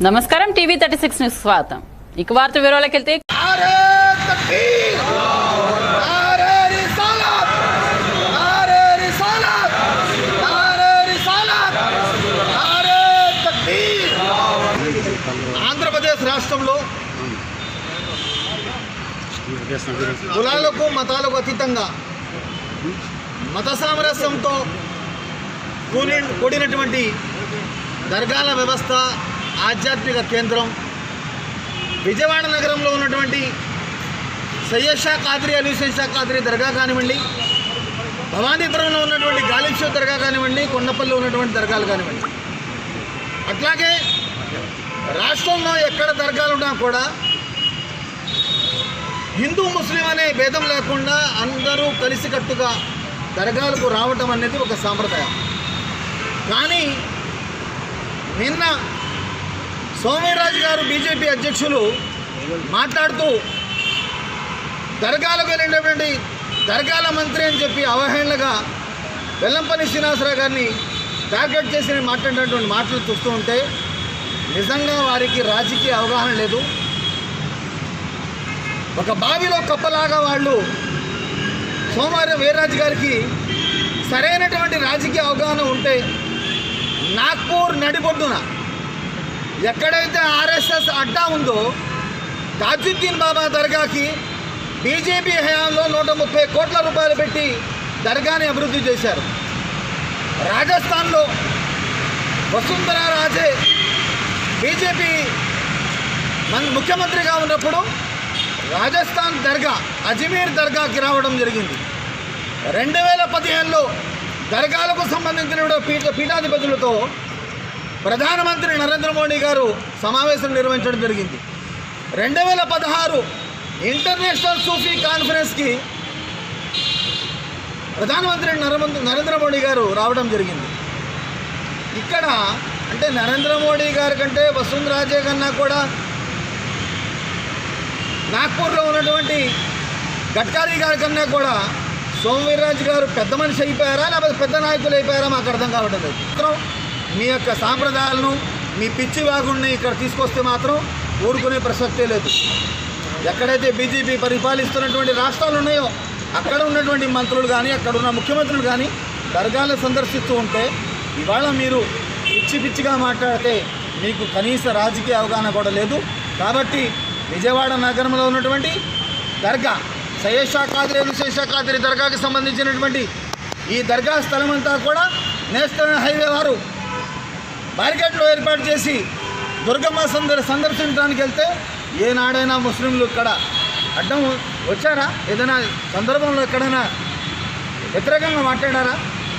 నమస్కారం TV thirty six news స్వాగతం. ఇక వార్త వివరాలకు వెళ్తే ఆంధ్రప్రదేశ్ రాష్ట్రంలో కులాలకు మతాలకు అతీతంగా మత సామరస్యంతో కూడినటువంటి దర్గాల వ్యవస్థ ఆధ్యాత్మిక కేంద్రం. విజయవాడ నగరంలో ఉన్నటువంటి సయ్యద్ షా కాద్రి అలీసెన్ షా దర్గా కానివ్వండి భవానీపురంలో ఉన్నటువంటి గాలిబ్ దర్గా కానివ్వండి కొండపల్లిలో ఉన్నటువంటి దర్గాలు కానివ్వండి. అట్లాగే రాష్ట్రంలో ఎక్కడ దర్గాలు ఉన్నా కూడా హిందూ ముస్లిం అనే భేదం లేకుండా అందరూ కలిసికట్టుగా దర్గాలకు రావటం అనేది ఒక సాంప్రదాయం. కానీ నిన్న సోమవీరాజు గారు బీజేపీ అధ్యక్షులు మాట్లాడుతూ దర్గాలకు వెళ్ళినటువంటి దర్గాల మంత్రి అని చెప్పి అవహేళనగా వెల్లంపల్లి శ్రీనివాసరావు గారిని టార్గెట్ చేసి మాట్లాడినటువంటి మాటలు చూస్తూ ఉంటే నిజంగా వారికి రాజకీయ అవగాహన లేదు. ఒక బావిలో కప్పలాగా వాళ్ళు సోమవారం వీర్రాజు గారికి సరైనటువంటి రాజకీయ అవగాహన ఉంటే నాగ్పూర్ నడిబొడ్డున ఎక్కడైతే ఆర్ఎస్ఎస్ అడ్డా ఉందో తాజుద్దీన్ బాబా దర్గాకి బీజేపీ హయాంలో నూట ముప్పై కోట్ల రూపాయలు పెట్టి దర్గాని అభివృద్ధి చేశారు. రాజస్థాన్లో వసుంధరా రాజే బీజేపీ మన ముఖ్యమంత్రిగా ఉన్నప్పుడు రాజస్థాన్ దర్గా అజ్మీర్ దర్గాకి రావడం జరిగింది. రెండు వేల పదిహేనులో దర్గాలకు సంబంధించిన పీఠ పీఠాధిపతులతో ప్రధానమంత్రి నరేంద్ర మోడీ గారు సమావేశం నిర్వహించడం జరిగింది. రెండు వేల పదహారు ఇంటర్నేషనల్ సూఫీ కాన్ఫరెన్స్కి ప్రధానమంత్రి నరేంద్ర నరేంద్ర మోడీ గారు రావడం జరిగింది. ఇక్కడ అంటే నరేంద్ర మోడీ గారి కంటే వసుంధరాజే కన్నా కూడా నాగ్పూర్లో ఉన్నటువంటి గడ్కారీ గారి కన్నా కూడా సోమవీర్రాజు గారు పెద్ద మనిషి అయిపోయారా లేకపోతే పెద్ద నాయకులు అయిపోయారా మాకు అర్థం కావడం లేదు. మాత్రం మీ యొక్క సాంప్రదాయాలను మీ పిచ్చి వాగుడిని ఇక్కడ తీసుకొస్తే మాత్రం ఊరుకునే ప్రసక్తే లేదు. ఎక్కడైతే బీజేపీ పరిపాలిస్తున్నటువంటి రాష్ట్రాలు ఉన్నాయో అక్కడ ఉన్నటువంటి మంత్రులు కానీ అక్కడ ఉన్న ముఖ్యమంత్రులు కానీ దర్గాలు సందర్శిస్తూ ఉంటే ఇవాళ మీరు పిచ్చి పిచ్చిగా మాట్లాడితే మీకు కనీస రాజకీయ అవగాహన కూడా లేదు. కాబట్టి విజయవాడ నగరంలో ఉన్నటువంటి దర్గా సయ్యద్ షా కాదిరి కాదిరి దర్గాకి సంబంధించినటువంటి ఈ దర్గా స్థలం అంతా కూడా నేషనల్ హైవే వారు మార్కెట్లో ఏర్పాటు చేసి దుర్గమ్మ సందర్ సందర్శించడానికి వెళ్తే ఏనాడైనా ముస్లింలు ఇక్కడ అడ్డం వచ్చారా? ఏదైనా సందర్భంలో ఎక్కడైనా వ్యతిరేకంగా మాట్లాడారా?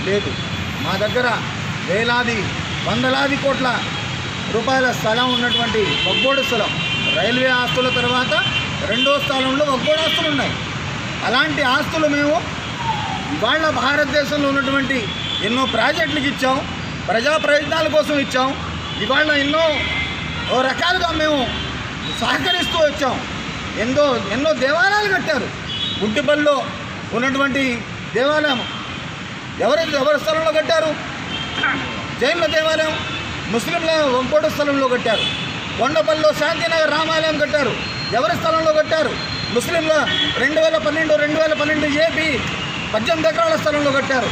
లేదు. మా దగ్గర వేలాది వందలాది కోట్ల రూపాయల స్థలం ఉన్నటువంటి ఒగ్గోడు స్థలం. రైల్వే ఆస్తుల తర్వాత రెండో స్థలంలో ఒగ్గోడు ఆస్తులు ఉన్నాయి. అలాంటి ఆస్తులు మేము ఇవాళ భారతదేశంలో ఉన్నటువంటి ఎన్నో ప్రాజెక్టులకు ఇచ్చాము ప్రజా ప్రయోజనాల కోసం ఇచ్చాం. ఇవాళ ఎన్నో రకాలుగా మేము సహకరిస్తూ వచ్చాం. ఎన్నో ఎన్నో దేవాలయాలు కట్టారు. గుంటిపల్లిలో ఉన్నటువంటి దేవాలయం. ఎవరు ఎవరి స్థలంలో కట్టారు? జైన్ల దేవాలయం ముస్లింల వంకోట స్థలంలో కట్టారు. కొండపల్లిలో శాంతినగర్ రామాలయం కట్టారు. ఎవరి స్థలంలో కట్టారు? ముస్లింల రెండు వేల పన్నెండు రెండు వేల పన్నెండు ఏపీ పద్దెనిమిది ఎకరాల స్థలంలో కట్టారు.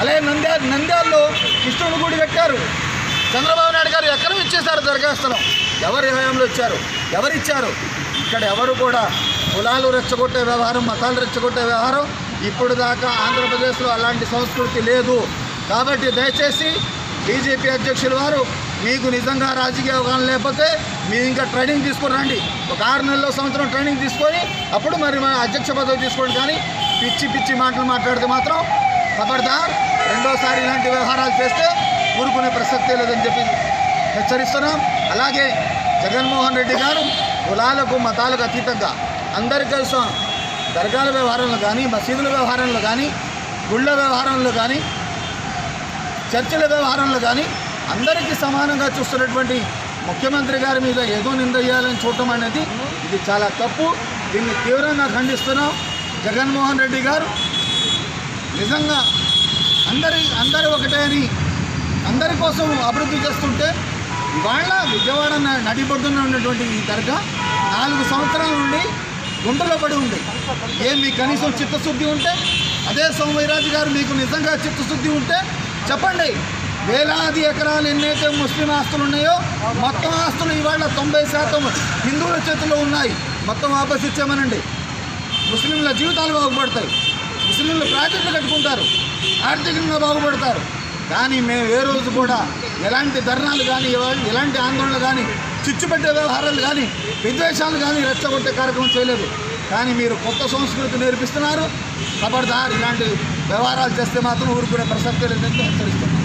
అలాగే నంద్యా నంద్యాల్లో కృష్ణుని గుడి కట్టారు. చంద్రబాబు నాయుడు గారు ఎక్కడ ఇచ్చేశారు దర్గా ఎవరి హయాంలో ఇచ్చారు? ఎవరిచ్చారు? ఇక్కడ ఎవరు కూడా కులాలు రెచ్చగొట్టే వ్యవహారం మతాలు రెచ్చగొట్టే వ్యవహారం ఇప్పుడు దాకా ఆంధ్రప్రదేశ్లో అలాంటి సంస్కృతి లేదు. కాబట్టి దయచేసి బీజేపీ అధ్యక్షుల వారు మీకు నిజంగా రాజకీయ అవగాహన లేకపోతే మీరు ఇంకా ట్రైనింగ్ తీసుకుని రండి. ఒక ఆరు నెలల సంవత్సరం ట్రైనింగ్ తీసుకొని అప్పుడు మరి మన అధ్యక్ష పదవి తీసుకోండి. కానీ పిచ్చి పిచ్చి మాటలు మాట్లాడితే మాత్రం ఖబర్దార్ రెండోసారి ఇలాంటి వ్యవహారాలు చేస్తే ఊరుకునే ప్రసక్తే లేదని చెప్పి హెచ్చరిస్తున్నాం. అలాగే జగన్మోహన్ రెడ్డి గారు కులాలకు మతాలకు అతీతంగా అందరి కోసం దర్గాల వ్యవహారంలో కానీ మసీదుల వ్యవహారంలో కానీ గుళ్ళ వ్యవహారంలో కానీ చర్చిల వ్యవహారంలో కానీ అందరికీ సమానంగా చూస్తున్నటువంటి ముఖ్యమంత్రి గారి మీద ఏదో నిందయ్యాలని చూడటం అనేది ఇది చాలా తప్పు. దీన్ని తీవ్రంగా ఖండిస్తున్నాం. జగన్మోహన్ రెడ్డి గారు నిజంగా అందరి అందరూ ఒకటే అని అందరి కోసం అభివృద్ధి చేస్తుంటే ఇవాళ విజయవాడ న- నడిబొడ్డున ఉన్నటువంటి ఈ దర్గా నాలుగు సంవత్సరాల నుండి గుండెలో పడి ఉంది. ఏం మీకు కనీసం చిత్తశుద్ధి ఉంటే అదే సోమవీరాజు గారు మీకు నిజంగా చిత్తశుద్ధి ఉంటే చెప్పండి. వేలాది ఎకరాలు ఎన్నైతే ముస్లిం ఆస్తులు ఉన్నాయో మొత్తం ఆస్తులు ఇవాళ తొంభై శాతం హిందువుల చేతుల్లో ఉన్నాయి. మొత్తం వాపస్ ఇచ్చామనండి ముస్లింల జీవితాలు బాగుపడతాయి. ముస్లింలు ప్రాజెక్టులు కట్టుకుంటారు. ఆర్థికంగా బాగుపడతారు. కానీ మేము ఏ రోజు కూడా ఎలాంటి ధర్నాలు కానీ ఎలాంటి ఆందోళనలు కానీ చిచ్చుపెట్టే వ్యవహారాలు కానీ విద్వేషాలు కానీ రెచ్చగొట్టే కార్యక్రమం చేయలేదు. కానీ మీరు కొత్త సంస్కృతి నేర్పిస్తున్నారు. ఖబర్దార్ ఇలాంటి వ్యవహారాలు చేస్తే మాత్రం ఊరుకునే ప్రసక్తి లేదని హెచ్చరిస్తున్నాను